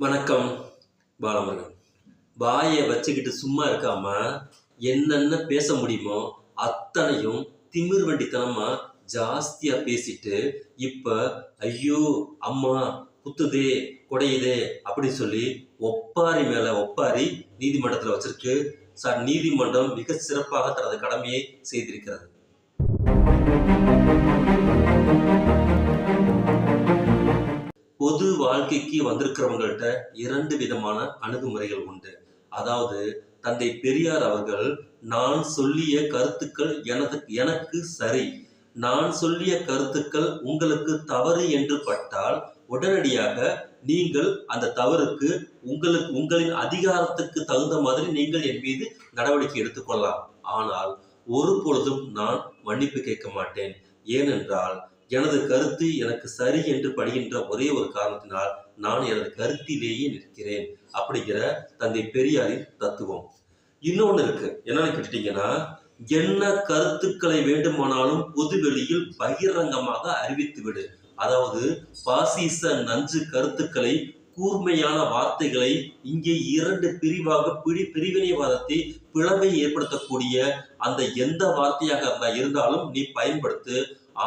வணக்கம் பாலமுருகன் வாயை வச்சுக்கிட்டு சும்மா இருக்காம என்னென்ன பேச முடியுமோ அத்தனையும் திமிர் வண்டித்தனமா ஜாஸ்தியா பேசிட்டு இப்போ ஐயோ அம்மா குத்துதே குடையுதே அப்படின்னு சொல்லி ஒப்பாரி மேல ஒப்பாரி நீதிமன்றத்தில் வச்சிருக்கு. சார் நீதிமன்றம் மிக சிறப்பாக தனது கடமையை செய்திருக்கிறது. பொது வாழ்க்கைக்கு வந்திருக்கிறவங்கள்ட்ட இரண்டு விதமான அணுகுமுறைகள் உண்டு. அதாவது தந்தை பெரியார் அவர்கள் நான் சொல்லிய கருத்துக்கள் எனது எனக்கு சரி. நான் சொல்லிய கருத்துக்கள் உங்களுக்கு தவறு என்று பட்டால் உடனடியாக நீங்கள் அந்த தவறுக்கு உங்களுக்கு உங்களின் அதிகாரத்துக்கு தகுந்த மாதிரி நீங்கள் என் மீது நடவடிக்கை எடுத்துக்கொள்ளலாம் ஆனால் ஒரு பொழுதும் நான் மன்னிப்பு கேட்க மாட்டேன். ஏனென்றால் எனது கருத்து எனக்கு சரி என்று படுகின்ற ஒரே ஒரு காரணத்தினால் நான் எனது கருத்திலேயே நிற்கிறேன் அப்படிங்கிற தந்தை பெரியாரின் தத்துவம். இன்னொன்னு இருக்கு. என்னன்னு கேட்டீங்கன்னா என்ன கருத்துக்களை வேண்டுமானாலும் பொது வெளியில் பகிரங்கமாக அறிவித்து விடு. அதாவது பாசிச நஞ்சு கருத்துக்களை கூர்மையான வார்த்தைகளை இங்கே இரண்டு பிரிவாக பிரி பிரிவினைவாதத்தை பிளவை ஏற்படுத்தக்கூடிய அந்த எந்த வார்த்தையாக இருந்தாலும் நீ பயன்படுத்து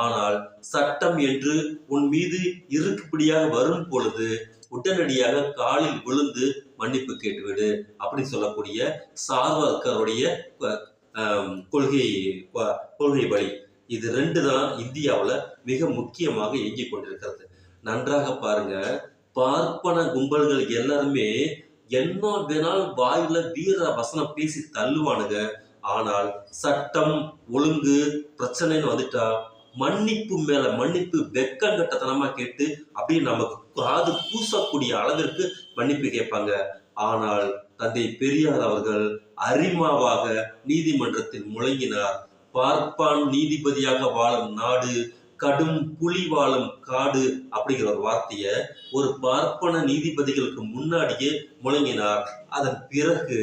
ஆனால் சட்டம் என்று உன் மீது இருக்குப்படியாக வரும் பொழுது உடனடியாக காலில் விழுந்து மன்னிப்பு கேட்டுவிடு அப்படி சொல்லக்கூடிய சார்வர்கருடைய கொள்கை கொள்கை வழி. இது ரெண்டு தான் இந்தியாவில் மிக முக்கியமாக இயங்கிக் கொண்டிருக்கிறது. நன்றாக பாருங்க. பார்ப்பன கும்பல்கள் எல்லாருமே என்ன வேணாலும் வாயில வீர வசனம் பேசி தள்ளுவானுங்க. ஆனால் சட்டம் ஒழுங்கு பிரச்சனைன்னு வந்துட்டா மன்னிப்பு மேல மன்னிப்பு வெக்கங்கட்டத்தனமா கேட்டு அப்படியே நமக்கு காது கூசக்கூடிய அளவிற்கு மன்னிப்பு கேட்பாங்க. ஆனால் தந்தை பெரியார் அவர்கள் அரிமாவாக நீதிமன்றத்தில் முழங்கினார். பார்ப்பான் நீதிபதியாக வாழும் நாடு கடும் புலி வாழும் காடு அப்படிங்கிற ஒரு வார்த்தையை ஒரு பார்ப்பன நீதிபதிகளுக்கு முன்னாடியே முழங்கினார். அதன் பிறகு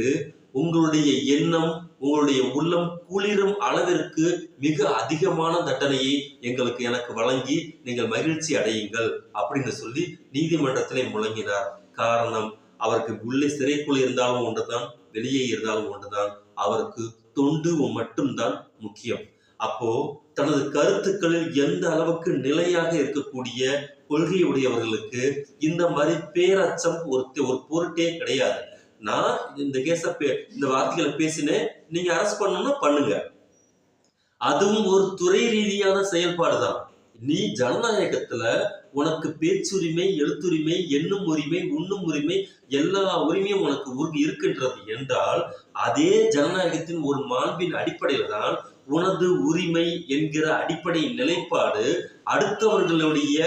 உங்களுடைய எண்ணம் உங்களுடைய உள்ளம் குளிரும் அளவிற்கு மிக அதிகமான தண்டனையை எங்களுக்கு எனக்கு வழங்கி நீங்கள் மகிழ்ச்சி அடையுங்கள் அப்படின்னு சொல்லி நீதிமன்றத்திலே முழங்கினார். காரணம் அவருக்கு உள்ளே சிறைக்குள் இருந்தாலும் ஒன்றுதான் வெளியே இருந்தாலும் ஒன்றுதான். அவருக்கு தொண்டு மட்டும்தான் முக்கியம். அப்போ தனது கருத்துக்களில் எந்த அளவுக்கு நிலையாக இருக்கக்கூடிய கொள்கையுடையவர்களுக்கு இந்த மாதிரி பேரச்சம் ஒரு ஒரு பொருட்டே கிடையாது. நான் இந்த கேஸ இந்த வார்த்தைகளை பேசினேன். நீங்க அரெஸ்ட் பண்ணணும்னா பண்ணுங்க. அதுவும் ஒரு துறை ரீதியான செயல்பாடு தான். நீ ஜனநாயகத்துல உனக்கு பேச்சுரிமை எழுத்துரிமை எண்ணும் உரிமை உண்ணும் உரிமை எல்லா உரிமையும் உனக்கு உரு- இருக்கின்றது என்றால் அதே ஜனநாயகத்தின் ஒரு மாண்பின் அடிப்படையில தான் உனது உரிமை என்கிற அடிப்படை நிலைப்பாடு அடுத்தவர்களுடைய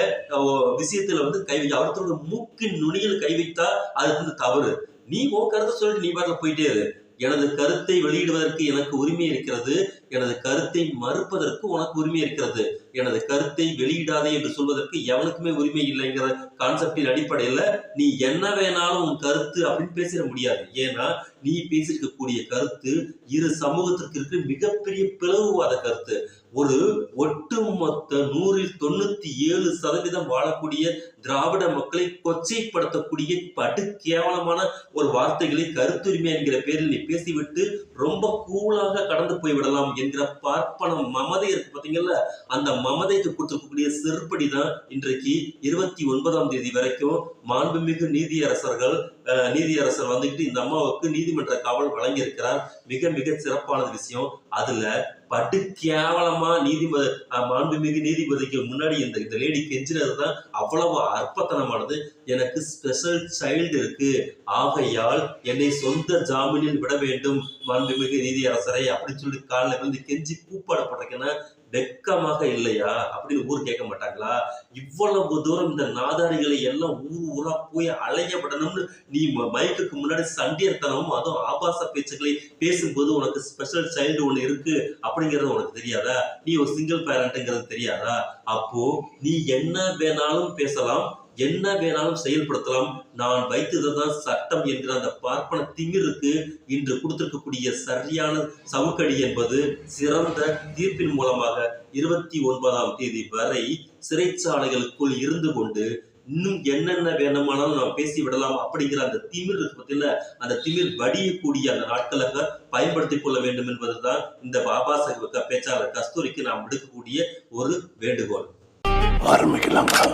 விஷயத்துல வந்து கை வைக்க அடுத்தவங்க மூக்கின் நுனியில் கை வைத்தா அது வந்து தவறு. நீ உன் கருத்தை சொல்லிட்டு நீ பாட்டில் போயிட்டே இரு. எனது கருத்தை வெளியிடுவதற்கு எனக்கு உரிமை இருக்கிறது. எனது கருத்தை மறுப்பதற்கு உனக்கு உரிமை இருக்கிறது. எனது கருத்தை வெளியிடாதே என்று சொல்வதற்கு எவனுக்குமே உரிமை இல்லைங்கிற கான்செப்டின் அடிப்படையில நீ என்ன வேணாலும் உன் கருத்து அப்படின்னு பேசிட முடியாது. ஏன்னா நீ பேசியிருக்கக்கூடிய கருத்து இரு சமூகத்திற்கு இருக்கிற மிகப்பெரிய பிளவுவாத கருத்து. ஒரு ஒட்டுமொத்த நூறில் தொண்ணூத்தி ஏழு சதவீதம் வாழக்கூடிய திராவிட மக்களை கொச்சைப்படுத்தக்கூடிய படு கேவலமான ஒரு வார்த்தைகளை கருத்துரிமை என்கிற பேரில் நீ பேசிவிட்டு ரொம்ப கூலாக கடந்து போய் விடலாம் என்கிற பார்ப்பன மமதை இருக்கு பாத்தீங்கல்ல? அந்த மமதைக்கு கொடுத்துருக்கக்கூடிய செருப்படி தான் இன்றைக்கு இருபத்தி ஒன்பதாம் தேதி வரைக்கும் மாண்புமிகு நீதியரசர்கள் நீதியரசர் வந்துக்கிட்டு இந்த அம்மாவுக்கு நீதிமன்ற காவல் வழங்கியிருக்கிறார். மிக மிக சிறப்பானது விஷயம். அதுல படு கேவலமா நீதிம மாண்புமிகு நீதிபதிக்கு முன்னாடி இந்த இந்த லேடி கெஞ்சினது தான் அவ்வளவு அற்பத்தனமானது. எனக்கு ஸ்பெஷல் சைல்டு இருக்கு. ஆகையால் என்னை சொந்த ஜாமீனில் விட வேண்டும். மாண்புமிகு நீதியரசரை அப்படின்னு சொல்லி காலில் வந்து கெஞ்சி கூப்பாடப்பட்டிருக்கேன்னா வெக்கமாக இல்லையா அப்படின்னு ஊர் கேட்க மாட்டாங்களா? இவ்வளவு தூரம் இந்த நாதாரிகளை எல்லாம் ஊர் ஊரா போய் அலையப்படணும்னு நீ மைக்குக்கு முன்னாடி சண்டியர்த்தனமும் அதுவும் ஆபாச பேச்சுக்களை பேசும்போது உனக்கு ஸ்பெஷல் சைல்டு ஒன்று இருக்கு அப்படிங்கிறது உனக்கு தெரியாதா? நீ ஒரு சிங்கிள் பேரண்ட்ங்கிறது தெரியாதா? அப்போ நீ என்ன வேணாலும் பேசலாம் என்ன வேணாலும் செயல்படுத்தலாம். நான் வைத்ததுதான் சட்டம் என்கிற அந்த பார்ப்பன திமிருக்கு இன்று கொடுத்திருக்கக்கூடிய சரியான சவுக்கடி என்பது சிறந்த தீர்ப்பின் மூலமாக இருபத்தி ஒன்பதாம் தேதி வரை சிறைச்சாலைகளுக்குள் இருந்து கொண்டு இன்னும் என்னென்ன வேணுமானாலும் நாம் பேசி விடலாம் அப்படிங்கிற அந்த திமிர் இருக்கு பார்த்தீங்களா அந்த திமிர் வடியக்கூடிய அந்த நாட்களாக பயன்படுத்திக் கொள்ள வேண்டும் என்பதுதான் இந்த பாபா சாஹிப் பேச்சாளர் கஸ்தூரிக்கு நாம் விடுக்கக்கூடிய ஒரு வேண்டுகோள். ஆரம்பிக்கலாங்களா